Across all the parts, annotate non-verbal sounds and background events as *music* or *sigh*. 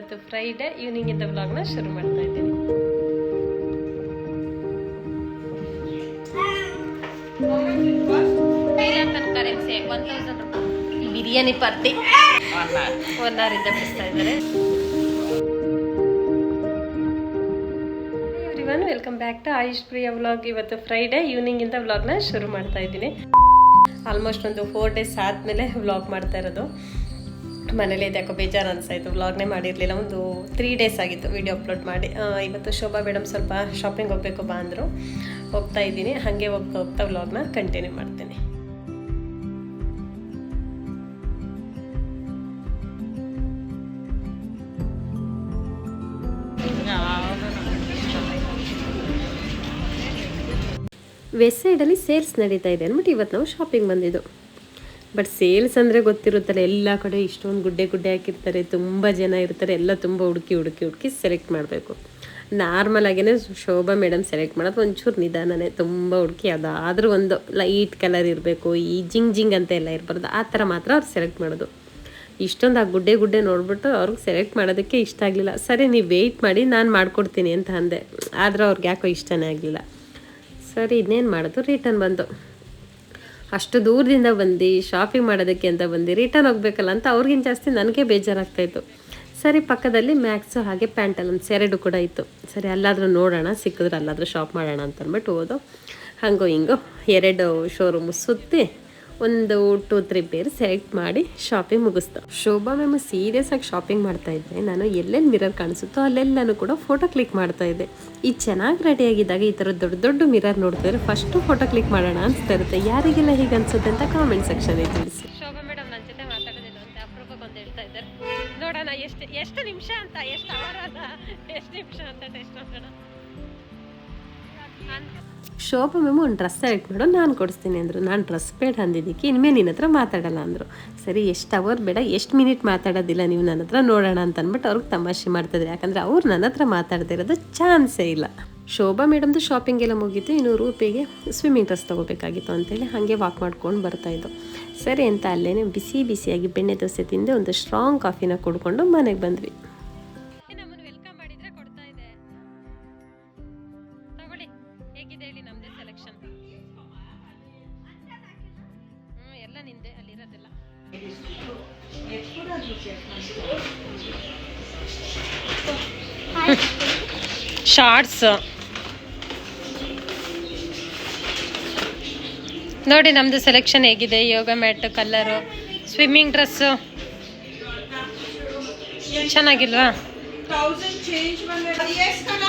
ಇವತ್ತು Friday evening ಇಂದ ವ್ಲಾಗ್ನ ಶುರು ಮಾಡ್ತಾ ಇದ್ದೀನಿ. ಒನ್ ತೌಸಂಡ್ ರೂಪಾಯಿ. ಬಿರಿಯಾನಿ ಪಾರ್ಟಿ. ಒನ್ ಅವರಿಂದ ಬಿಡಿಸ್ತಾ ಇದ್ದಾರೆ. Welcome back to Ayush Priya vlog ಇವತ್ತು ಫ್ರೈಡೆ ಈವ್ನಿಂಗ್ ಇಂದ ವ್ಲಾಗ್ನ ಶುರು ಮಾಡ್ತಾ ಇದ್ದೀನಿ. ಆಲ್ಮೋಸ್ಟ್ ಒಂದು ಫೋರ್ ಡೇಸ್ ಆದಮೇಲೆ ವ್ಲಾಗ್ ಮಾಡ್ತಾ ಇರೋದು. ಮನೇಲಿ ಯಾಕೋ ಬೇಜಾರು ಅನಿಸಾಯಿತು ವ್ಲಾಗ್ನೇ ಮಾಡಿರಲಿಲ್ಲ, ಒಂದು ತ್ರೀ ಡೇಸ್ ಆಗಿತ್ತು ವಿಡಿಯೋ ಅಪ್ಲೋಡ್ ಮಾಡಿ. ಇವತ್ತು ಶೋಭಾ ಮೇಡಮ್ ಸ್ವಲ್ಪ ಶಾಪಿಂಗ್ ಹೋಗಬೇಕು ಬಾ ಅಂದರು. ಹೋಗ್ತಾ ಇದ್ದೀನಿ. ಹಾಗೆ ಹೋಗ್ತಾ ಹೋಗ್ತಾ ವ್ಲಾಗ್ನ ಕಂಟಿನ್ಯೂ ಮಾಡ್ತೀನಿ. ವೆಸ್ಟ್ ಸೈಡಲ್ಲಿ ಸೇಲ್ಸ್ ನಡೀತಾ ಇದೆ ಅಂದ್ಬಿಟ್ಟು ಇವತ್ತು ನಾವು ಶಾಪಿಂಗ್ ಬಂದಿದ್ದು. ಬಟ್ ಸೇಲ್ಸ್ ಅಂದರೆ ಗೊತ್ತಿರುತ್ತಲ್ಲ, ಎಲ್ಲ ಕಡೆ ಇಷ್ಟೊಂದು ಗುಡ್ಡೆ ಗುಡ್ಡೆ ಹಾಕಿರ್ತಾರೆ, ತುಂಬ ಜನ ಇರ್ತಾರೆ, ಎಲ್ಲ ತುಂಬ ಹುಡುಕಿ ಹುಡುಕಿ ಹುಡುಕಿ ಸೆಲೆಕ್ಟ್ ಮಾಡಬೇಕು. ನಾರ್ಮಲ್ ಆಗೇ ಶೋಭಾ ಮೇಡಮ್ ಸೆಲೆಕ್ಟ್ ಮಾಡೋದು ಒಂಚೂರು ನಿಧಾನನೇ, ತುಂಬ ಹುಡುಕಿ, ಅದಾದರೂ ಒಂದು ಲೈಟ್ ಕಲರ್ ಇರಬೇಕು, ಈ ಜಿಂಗ್ ಜಿಂಗ್ ಅಂತ ಎಲ್ಲ ಇರಬಾರ್ದು, ಆ ಥರ ಮಾತ್ರ ಅವ್ರು ಸೆಲೆಕ್ಟ್ ಮಾಡೋದು. ಇಷ್ಟೊಂದು ಆ ಗುಡ್ಡೆ ಗುಡ್ಡೆ ನೋಡ್ಬಿಟ್ಟು ಅವ್ರಿಗೆ ಸೆಲೆಕ್ಟ್ ಮಾಡೋದಕ್ಕೆ ಇಷ್ಟ ಆಗಲಿಲ್ಲ. ಸರಿ, ನೀವು ವೆಯ್ಟ್ ಮಾಡಿ, ನಾನು ಮಾಡ್ಕೊಡ್ತೀನಿ ಅಂತ ಅಂದೆ. ಆದರೂ ಅವ್ರಿಗೆ ಯಾಕೋ ಇಷ್ಟನೇ ಆಗಲಿಲ್ಲ. ಸರಿ, ಇನ್ನೇನು ಮಾಡೋದು? ರಿಟರ್ನ್ ಬಂತು. ಅಷ್ಟು ದೂರದಿಂದ ಬಂದು ಶಾಪಿಂಗ್ ಮಾಡೋದಕ್ಕೆ ಅಂತ ಬಂದು ರಿಟರ್ನ್ ಹೋಗ್ಬೇಕಲ್ಲ ಅಂತ ಅವ್ರಿಗಿಂತ ಜಾಸ್ತಿ ನನಗೆ ಬೇಜಾರಾಗ್ತಾಯಿತ್ತು ಸರಿ, ಪಕ್ಕದಲ್ಲಿ ಮ್ಯಾಕ್ಸು ಹಾಗೆ ಪ್ಯಾಂಟಲ್ಲಿ ಒಂದು ಸೆರೆಡು ಕೂಡ ಇತ್ತು. ಸರಿ, ಅಲ್ಲಾದರೂ ನೋಡೋಣ, ಸಿಕ್ಕಿದ್ರೆ ಅಲ್ಲಾದರೂ ಶಾಪ್ ಮಾಡೋಣ ಅಂತ ಅಂದ್ಬಿಟ್ಟು ಹೋದು. ಹಂಗೋ ಹಿಂಗೋ, ಎರಡು ಶೋರೂಮ್ ಸುತ್ತಿ ಒಂದು ಟೂ, ತ್ರೀ ಪೇರ್ ಸೆಲೆಕ್ಟ್ ಮಾಡಿ ಶಾಪಿಂಗ್ ಮುಗಿಸ್ತಾ ಶೋಭಾ ಮ್ಯಾಮ್ ಸೀರಿಯಸ್ ಆಗಿ ಶಾಪಿಂಗ್ ಮಾಡ್ತಾ ಇದ್ದೆ. ನಾನು ಎಲ್ಲೆಲ್ಲಿ ಮಿರರ್ ಕಾಣಿಸುತ್ತೋ ಅಲ್ಲೆಲ್ಲನೂ ಕೂಡ ಫೋಟೋ ಕ್ಲಿಕ್ ಮಾಡ್ತಾ ಇದ್ದೆ. ಈ ಚೆನ್ನಾಗಿ ರೆಡಿ ಆಗಿದ್ದಾಗ ಈ ಥರ ದೊಡ್ಡ ದೊಡ್ಡ ಮಿರರ್ ನೋಡ್ತಿದ್ರೆ ಫಸ್ಟು ಫೋಟೋ ಕ್ಲಿಕ್ ಮಾಡೋಣ ಅನಿಸ್ತಾ ಇರುತ್ತೆ ಯಾರಿಗೆಲ್ಲ ಹೀಗೆ ಅನ್ಸುತ್ತೆ ಅಂತ ಕಾಮೆಂಟ್ ಸೆಕ್ಷನ್ ತಿಳಿಸಿ. ಶೋಭಾ ಮೇಡಮ್ ನನ್ನ ಜೊತೆ ಮಾತಾಡೋದಿಲ್ಲ ಅಂತ ಅಪರೂಪಕ್ಕೆ ಒಂದು ಹೇಳ್ತಾ ಇದ್ದಾರೆ. ನೋಡೋಣ, ಎಷ್ಟು ಎಷ್ಟು ನಿಮಿಷ ಅಂತ, ಎಷ್ಟು ಅವರ್ ಎಷ್ಟು ನಿಮಿಷ ಅಂತ ಟೆಸ್ಟ್ ಮಾಡೋಣ. ಶೋಭಾ ಮ್ಯಾಮ್, ಒಂದು ಡ್ರೆಸ್ ಸೆಲೆಕ್ಟ್ ಮಾಡು, ನಾನು ಕೊಡಿಸ್ತೀನಿ ಅಂದರು. ನಾನು ಡ್ರೆಸ್ ಬೇಡ ಅಂದಿದ್ದಕ್ಕೆ ಇನ್ಮೇಲೆ ನಿನ್ನ ಹತ್ರ ಮಾತಾಡಲ್ಲ ಅಂದರು. ಸರಿ, ಎಷ್ಟು ಅವರ್ ಬೇಡ, ಎಷ್ಟು ಮಿನಿಟ್ ಮಾತಾಡೋದಿಲ್ಲ ನೀವು ನನ್ನ ಹತ್ರ ನೋಡೋಣ ಅಂತ ಅಂದ್ಬಿಟ್ಟು ಅವ್ರಿಗೆ ತಮಾಷೆ ಮಾಡ್ತಿದ್ರು. ಯಾಕಂದರೆ ಅವ್ರು ನನ್ನ ಹತ್ರ ಮಾತಾಡ್ತಿರೋದು ಚಾನ್ಸೇ ಇಲ್ಲ. ಶೋಭಾ ಮೇಡಮ್ದು ಶಾಪಿಂಗ್ ಎಲ್ಲ ಮುಗೀತು ಇನ್ನು ರೂಪಿಗೆ ಸ್ವಿಮ್ಮಿಂಗ್ ಡ್ರೆಸ್ ತೊಗೋಬೇಕಾಗಿತ್ತು ಅಂತೇಳಿ ಹಾಗೆ ವಾಕ್ ಮಾಡ್ಕೊಂಡು ಬರ್ತಾಯಿದ್ದು ಸರಿ ಅಂತ ಅಲ್ಲೇ ಬಿಸಿ ಬಿಸಿಯಾಗಿ ಬೆಣ್ಣೆ ದೋಸೆ ತಿಂದು, ಒಂದು ಸ್ಟ್ರಾಂಗ್ ಕಾಫಿನ ಕುಡ್ಕೊಂಡು ಮನೆಗೆ ಬಂದ್ವಿ. ಹೇಗಿದೆ ಹೇಳಿ ನಮ್ದೇ ಸೆಲೆಕ್ಷನ್ ಹ್ಮ್, ಎಲ್ಲ ನಿಂದೆ, ಅಲ್ಲಿರೋದೆಲ್ಲ. ಶಾರ್ಟ್ಸ್ ನೋಡಿ ನಮ್ದು ಸೆಲೆಕ್ಷನ್ ಹೇಗಿದೆ, yoga mat colour swimming dress ಚೆನ್ನಾಗಿಲ್ವಾ thousand change ಬಂದ yes కదా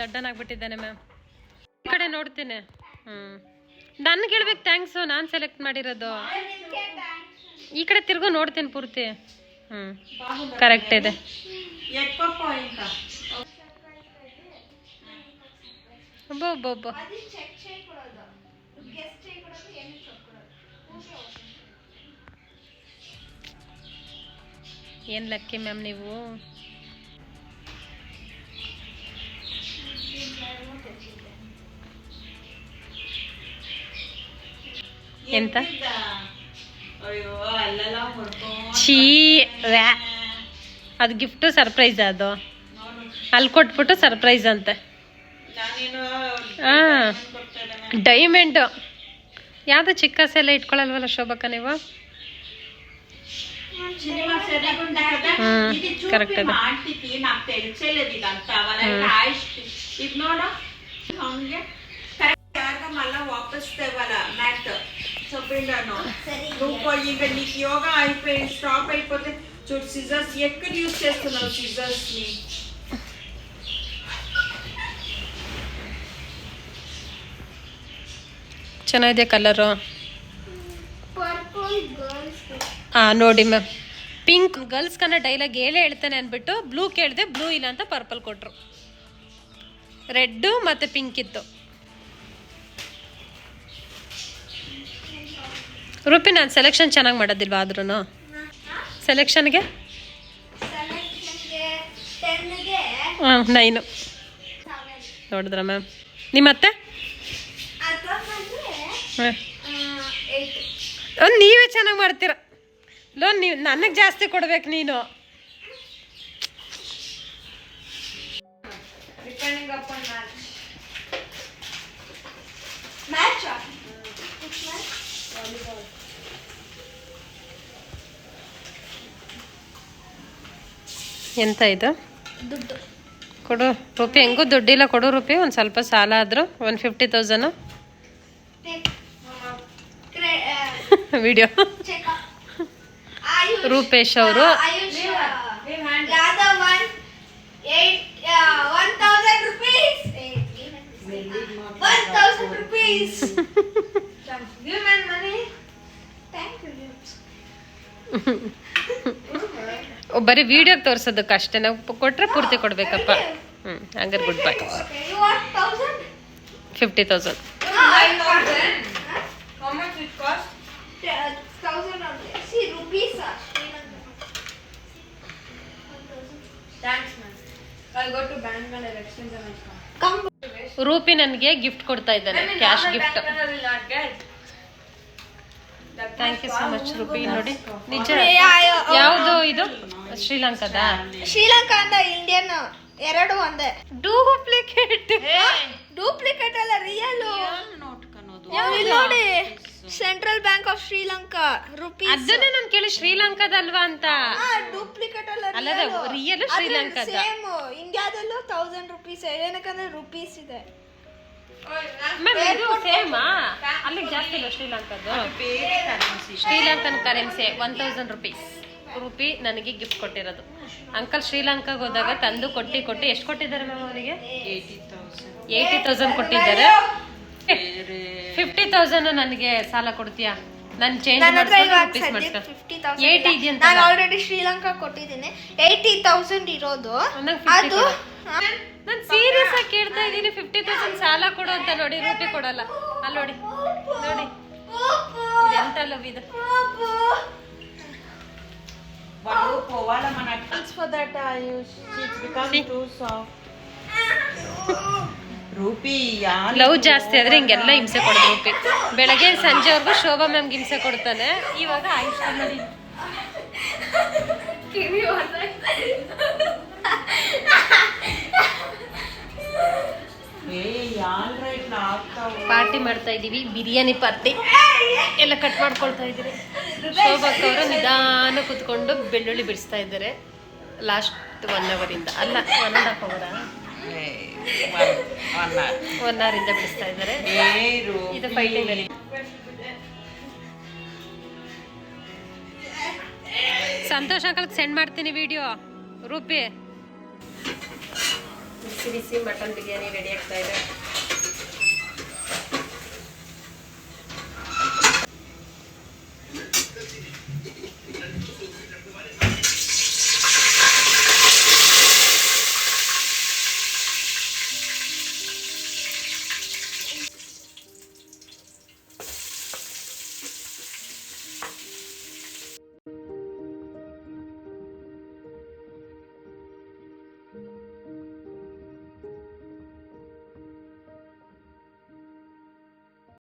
ದಡ್ಡನಾಗ್ಬಿಟ್ಟಿದ್ದಾನೆ ಮ್ಯಾಮ್ ಈ ಕಡೆ ನೋಡ್ತೇನೆ. ಹ್ಞೂ ನನಗೆ ಹೇಳ್ಬೇಕು ಥ್ಯಾಂಕ್ಸ್ ನಾನು ಸೆಲೆಕ್ಟ್ ಮಾಡಿರೋದು. ಈ ಕಡೆ ತಿರ್ಗು ನೋಡ್ತೇನೆ ಪೂರ್ತಿ. ಹ್ಞೂ ಕರೆಕ್ಟ್ ಇದೆ. ಒಬ್ಬೊಬ್ಬೊಬ್ಬ ಏನು ಲಕ್ಕಿ ಮ್ಯಾಮ್ ನೀವು? ಎಂತ? ಚೀ ವ್ಯಾ. ಅದು ಗಿಫ್ಟು ಸರ್ಪ್ರೈಸ್ ಅದು. ಅಲ್ಲಿ ಕೊಟ್ಬಿಟ್ಟು ಸರ್ಪ್ರೈಸ್ ಅಂತೆ. ಹಾಂ ಡೈಮಂಡು ಯಾವುದು ಚಿಕ್ಕ ಸೆಲೆ ಇಟ್ಕೊಳ್ಳಲ್ವಲ್ಲ ಶೋಭಕ್ಕ ನೀವು? ಹ್ಞೂ ಕರೆಕ್ಟ್ ಅದು. ಈಗ ಹಂಗೆ. ವಾಪಸ್ ಮ್ಯಾಟ್. మ్యాట్ చెప్పిండాను నువ్వు ఇంకా నీకు యోగా అయిపోయి స్టాప్ అయిపోతే చూడు సిజర్స్ ఎక్కడ యూజ్ చేస్తున్నావు సిజర్స్ ని ಚೆನ್ನಾಗಿದೆ ಕಲರು ಹಾಂ ನೋಡಿ ಮ್ಯಾಮ್ ಪಿಂಕ್ ಗರ್ಲ್ಸ್ ಕನ್ನ ಡೈಲಾಗ್ ಹೇಳೇ ಹೇಳ್ತಾನೆ ಅಂದ್ಬಿಟ್ಟು ಬ್ಲೂ ಕೇಳಿದೆ ಬ್ಲೂ ಇಲ್ಲ ಅಂತ ಪರ್ಪಲ್ ಕೊಟ್ರು ರೆಡ್ ಮತ್ತೆ ಪಿಂಕ್ ಇತ್ತು ರೂಪಿ ನಾನು ಸೆಲೆಕ್ಷನ್ ಚೆನ್ನಾಗಿ ಮಾಡೋದಿಲ್ವಾ ಆದ್ರೂ ಸೆಲೆಕ್ಷನ್ಗೆ ಹಾಂ ನೈನು ನೋಡಿದ್ರ ಮ್ಯಾಮ್ ನಿಮ್ಮತ್ತೆ? ಹಾಂ. ನೀವೇ ಚೆನ್ನಾಗಿ ಮಾಡ್ತೀರ? ಲೋನ್ ನೀವು ನನಗೆ ಜಾಸ್ತಿ ಕೊಡ್ಬೇಕು ನೀನು. ಮ್ಯಾಚ್ ಮ್ಯಾಚ್ ಎಂತ ಇದು? ದುಡ್ಡು. ಕೊಡು ರೂಪಿ ಹೆಂಗೂ ದುಡ್ಡಿಲ್ಲ ಕೊಡು ರೂಪಿ ಒಂದು ಸ್ವಲ್ಪ ಸಾಲ ಆದರೂ one fifty thousand video Rupesh ಅವರು. *laughs* *laughs* ಬರೀ ವಿಡಿಯೋ ತೋರಿಸೋದಕ್ಕೆ ಅಷ್ಟೇ. ನಾವು ಕೊಟ್ಟರೆ ಪೂರ್ತಿ ಕೊಡಬೇಕಪ್ಪ. ಹ್ಞೂ ಹಂಗಾರೆ goodbye you want thousand fifty thousand rupee ನನಗೆ ಗಿಫ್ಟ್ ಕೊಡ್ತಾ ಇದ್ದಾನೆ cash gift thank you so much Rupi. ನೋಡಿ, ನಿಜ. ಯಾವುದು ಇದು? ಶ್ರೀಲಂಕಾದ? ಶ್ರೀಲಂಕಾ ಅಂದ ಇಂಡಿಯನ್ ಎರಡು ಒಂದೇ. ಡೂಪ್ಲಿಕೇಟ್. ಡೂಪ್ಲಿಕೇಟ್ ಅಲ್ಲ ರಿಯಲ್. ನೋಡಿ? Central bank of Sri Lanka rupee ಅದನ್ನೇ ನಾನು ಕೇಳಿ ಶ್ರೀಲಂಕಾದಲ್ವಾ ಅಂತ? ಡೂಪ್ಲಿಕೇಟ್ ಅಲ್ಲ ಅಲ್ಲದ ರಿಯಲ್. ಶ್ರೀಲಂಕಾದ. ಸೇಮ್ ಇಂಡಿಯಾದಲ್ಲೂ ತೌಸಂಡ್ ರುಪೀಸ್ ಏನಕ್ಕಂದ್ರೆ ರುಪೀಸ್ ಇದೆ. ಮ್ಯಾಮ್ ಇದು ಸೇಮಾ ಅಲ್ಲಿಗೆ ಜಾಸ್ತಿ ಇಲ್ಲ ಶ್ರೀಲಂಕಾದು? Currency Sri Lankan currency one thousand rupees Roopi ನನಗೆ ಗಿಫ್ಟ್ ಕೊಟ್ಟಿರೋದು. ಅಂಕಲ್ ಶ್ರೀಲಂಕಾಗೆ ಹೋದಾಗ ತಂದು ಕೊಟ್ಟು ಕೊಟ್ಟು ಎಷ್ಟು ಕೊಟ್ಟಿದ್ದಾರೆ ಮ್ಯಾಮ್ ಅವರಿಗೆ? ಏಯ್ಟಿ ತೌಸಂಡ್ ಕೊಟ್ಟಿದ್ದಾರೆ. ಫಿಫ್ಟಿ ತೌಸಂಡ್ ನನಗೆ ಸಾಲ ಕೊಡ್ತೀಯಾ? ನಾನು ಚೇಂಜ್ ಏಯ್ಟಿ ಇದೆಯಂತ ನಾನು ಆಲ್ರೆಡಿ ಶ್ರೀಲಂಕಾ ಕೊಟ್ಟಿದ್ದೀನಿ. ಏಯ್ಟಿ ತೌಸಂಡ್ ಇರೋದು. ಫಿಫ್ಟಿ ಅದು ನಾನು ಸೀರಿಯಸ್ ಆಗಿ ಕೇಳ್ತಾ ಇದ್ದೀನಿ. ಫಿಫ್ಟಿ ತೌಸಂಡ್ ಸಾಲ ಕೊಡು ಅಂತ ನೋಡಿ ರೂಪಿ ಕೊಡಲ್ಲ. ಅಲ್ಲಿ ನೋಡಿ ನೋಡಿ. ಎಂತ ಲವ್ ಇದು? For that Ayush. It's become See. too soft. *laughs* Roopi love ಜಾಸ್ತಿ ಆದ್ರೆ ಹಿಂಗೆಲ್ಲ ಹಿಂಸೆ ಕೊಡೋದು ರೂಪಿ ಬೆಳಗ್ಗೆ ಸಂಜೆವರೆಗೂ ಶೋಭಾ ಮ್ಯಾಮ್ಗೆ ಹಿಂಸೆ ಕೊಡ್ತಾನೆ. ಇವಾಗ ಆಯುಷ್ ಆಗ್ತಾವು ಪಾರ್ಟಿ ಮಾಡ್ತಾ ಇದೀವಿ ಬಿರಿಯಾನಿ ಪಾರ್ಟಿ. ಎಲ್ಲ ಕಟ್ ಮಾಡ್ಕೊಳ್ತಾ ಇದ್ದೀರಿ ಶೋಭಕ್ ಅವರು ನಿಧಾನ ಕುತ್ಕೊಂಡು ಬೆಳ್ಳುಳ್ಳಿ ಬಿಡಿಸ್ತಾ ಇದ್ದಾರೆ. ಲಾಸ್ಟ್ ಒನ್ ಅವರಿಂದ ಅಲ್ಲ ಒನ್ ಅಂಡ್ ಹಾಫ್ ಅವರ ಏ, ಅವರ್ ಇಂದ hour. ಒನ್ ಅವರಿಂದ ಬಿಡಿಸ್ತಾ ಇದ್ದಾರೆ. ಇದು ಫೈಟಿಂಗ್ ಅಲ್ಲಿ. ಸಂತೋಷ್ ಅಂಕಲ್ಗೆ ಸೆಂಡ್ ಮಾಡ್ತೀನಿ ವಿಡಿಯೋ ರೂಪಿ. ಬಿಸಿ ಬಿಸಿ ಮಟನ್ ಬಿರಿಯಾನಿ ರೆಡಿ ಆಗ್ತಾ ಇದೆ.